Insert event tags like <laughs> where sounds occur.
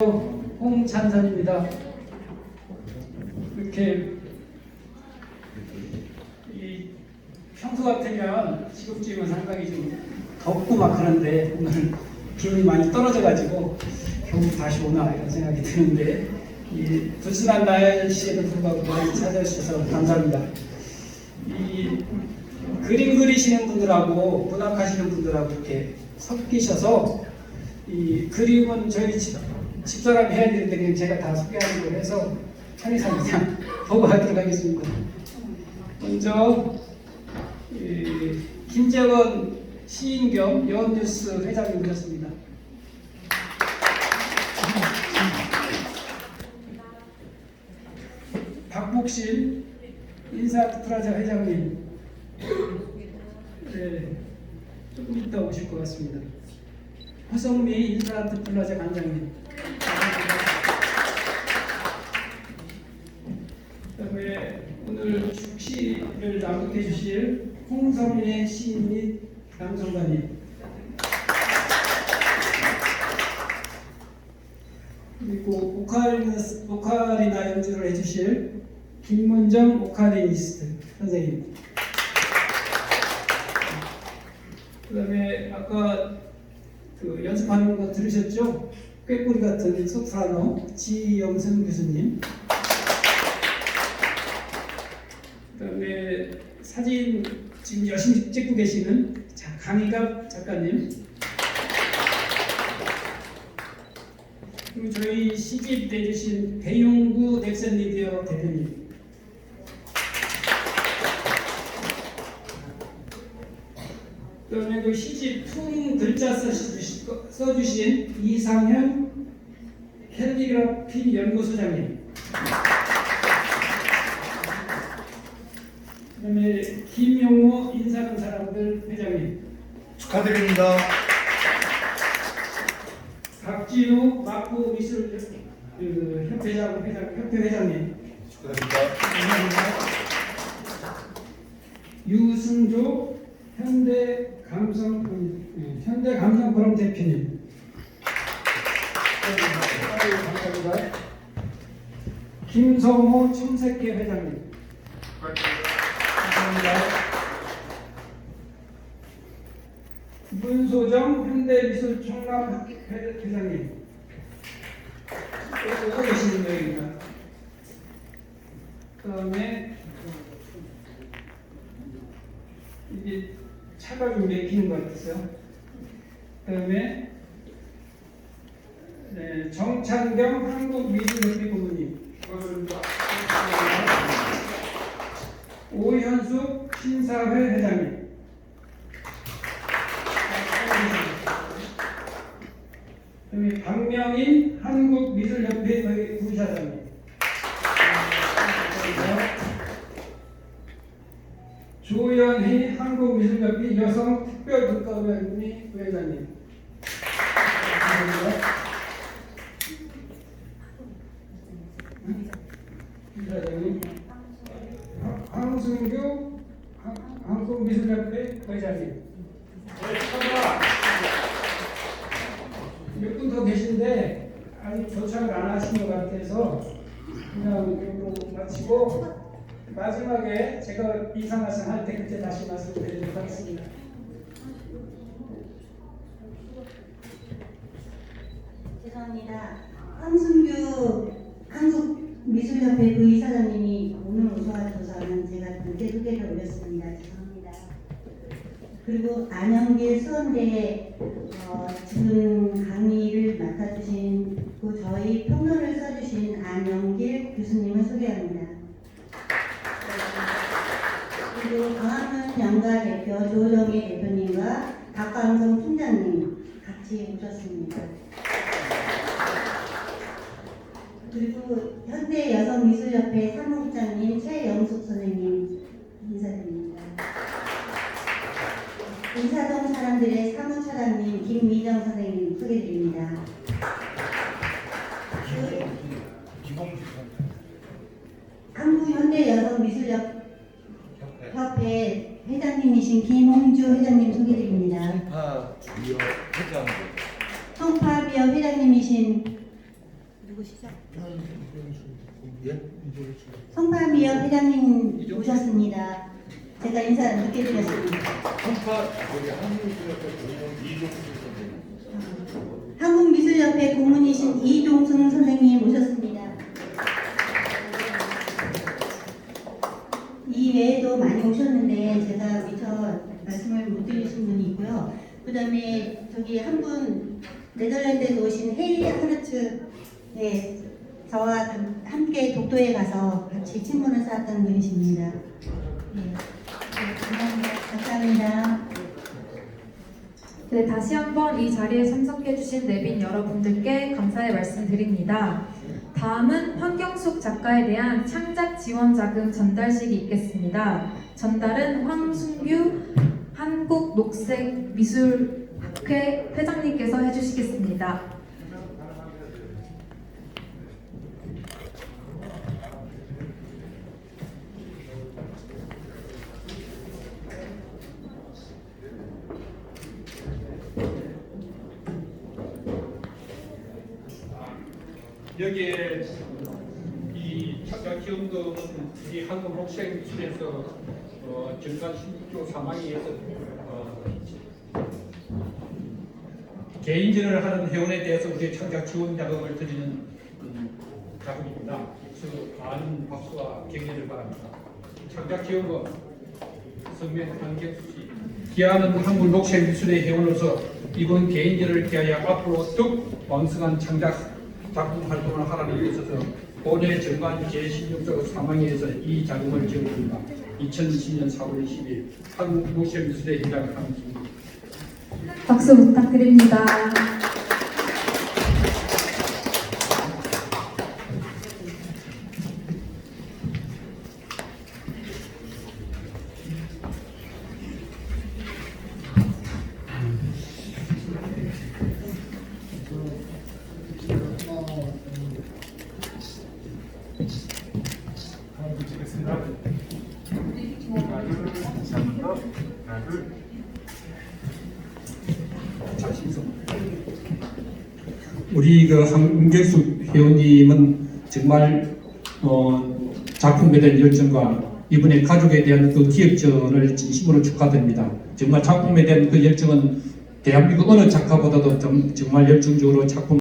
홍찬선입니다. 이렇게 이 평소 같으면 시국지면 상당히 좀 덥고 막 그런데 오늘 기온이 많이 떨어져가지고 겨우 다시 오나 이런 생각이 드는데 이 불순한 날씨에도 불구하고 많이 찾아주셔서 감사합니다. 이 그림 그리시는 분들하고 문학하시는 분들하고 이렇게 섞이셔서 이 그림은 저희 집, 집사람이 해야 되는데 그냥 제가 다 소개하는 걸 해서 편의상 그냥 <laughs> 보고 하도록 하겠습니다. 먼저 이 김재원 시인 겸 연뉴스 회장님 모셨습니다. 박복신 인사아트 프라자 회장님 네, 조금 이따 오실 것 같습니다. 허성미 인사아트 플라자 관장님. 그다음에 오늘 축시 를 낭독해 주실 홍성민의 시인 및 남성관님. 그리고 오카리나, 오카리나 연주를 해주실 김문정 오카리니스트 선생님. 그 다음에 아까 그 연습하는 거 들으셨죠? 꾀꼬리 같은 소프라노 지영선 교수님. 그다음에 사진 지금 열심히 찍고 계시는 자, 강희갑 작가님. 그리고 저희 시집 내주신 배용구 넥센 미디어 대표님. 그다음에 그 시집 품 글자 써주신, 써주신 이상현 캘리그라피 연구소장님. 그다음에 김용모 인사하는 사람들 회장님. 축하드립니다. 박진우 마포 미술 그 협회장 회장 협회 회장님. 축하드립니다. 감사합니다. 유승조 현대 감성 음, 현대 감성 포럼 대표님. 감사합니다. 김성호 청색계 회장님. 감사합니다. 문소정 현대미술총괄 회- 회장님. 또 오고 계시는 분입니다. 그 다음에 이게 차가 좀 막히는 것 같아서 그다음에 네, 정찬경 한국미술협회 고문님 오 현숙 심사회 회장님. 그다음에 박명인 한국 미술협회 부사장님. 조연희 한국미술협회 여성특별국가위원회 부회장님. 감사합니다. 부사장님 황승규 한- 한국미술협회 회장님 몇 분 더 계신데 아직 도착을 안 하신 것 같아서 그냥 이걸로 마치고 마지막에 제가 인사 말씀 할때 그때 다시 말씀드리도록 하겠습니다. 죄송합니다. 황순규 한국미술협회 부이사장님이 오늘 오셔가지고 제가 늦게 소개를 올렸습니다. 죄송합니다. 그리고 안영길 수원대에 어, 지금 강의를 맡아주신 그 저희 평론을 써주신 안영길 교수님을 소개합니다. 그리고 강한문 연가 대표 조정희 대표님과 박광성 팀장님 같이 오셨습니다. 그리고 현대 여성미술협회 사무국장님 최영숙 선생님 인사동 사람들의 사무차장님 김미정 선생님 소개드립니다. 한국현대여성미술협회 협회 회장님이신 김홍주 회장님 소개드립니다. 성파비어 회장님이신 누구시죠? 예? 성파미역 회장님 모셨습니다. 제가 인사 늦게 드렸습니다. 한국미술협회 고문이신 이종순 선생님 모셨습니다. 이 외에도 많이 오셨는데 제가 미처 말씀을 못 드리신 분이 있고요. 그 다음에 저기 한 분 네덜란드에서 오신 헤이 하르츠 네, 저와 감- 함께 독도에 가서 같이 친분을 쌓았던 분이십니다. 네, 네, 감사합니다. 네, 다시 한번 이 자리에 참석해주신 내빈 여러분들께 감사의 말씀 드립니다. 다음은 황경숙 작가에 대한 창작 지원 자금 전달식이 있겠습니다. 전달은 황순규 한국녹색미술학회 회장님께서 해주시겠습니다. 여기에 이 작가 기원금은 우리 한국 녹색미술에서 어, 정관 16조 3항에 서 어, 개인전을 하는 회원에 대해서 우리 창작 지원 자금을 드리는 음, 자금입니다. 그래서 많은 박수와 격려를 바랍니다. 창작 지원금 성명 한경수 씨 기아는 한국 녹색 미술의 회원으로서 이번 개인전을 기하여 앞으로 더욱 왕성한 창작 작품 활동을 하라는 데 있어서 본회 정관 제16조 3항에서 이 자금을 지원합니다. 2020년 4월 20일 한국 녹색미술의 회장 함수입니다. 박수 부탁드립니다. 우리 그 한경수 회원님은 정말 어, 작품에 대한 열정과 이번에 가족에 대한 그 기획전을 진심으로 축하드립니다. 정말 작품에 대한 그 열정은 대한민국 어느 작가보다도 정- 정말 열정적으로 작품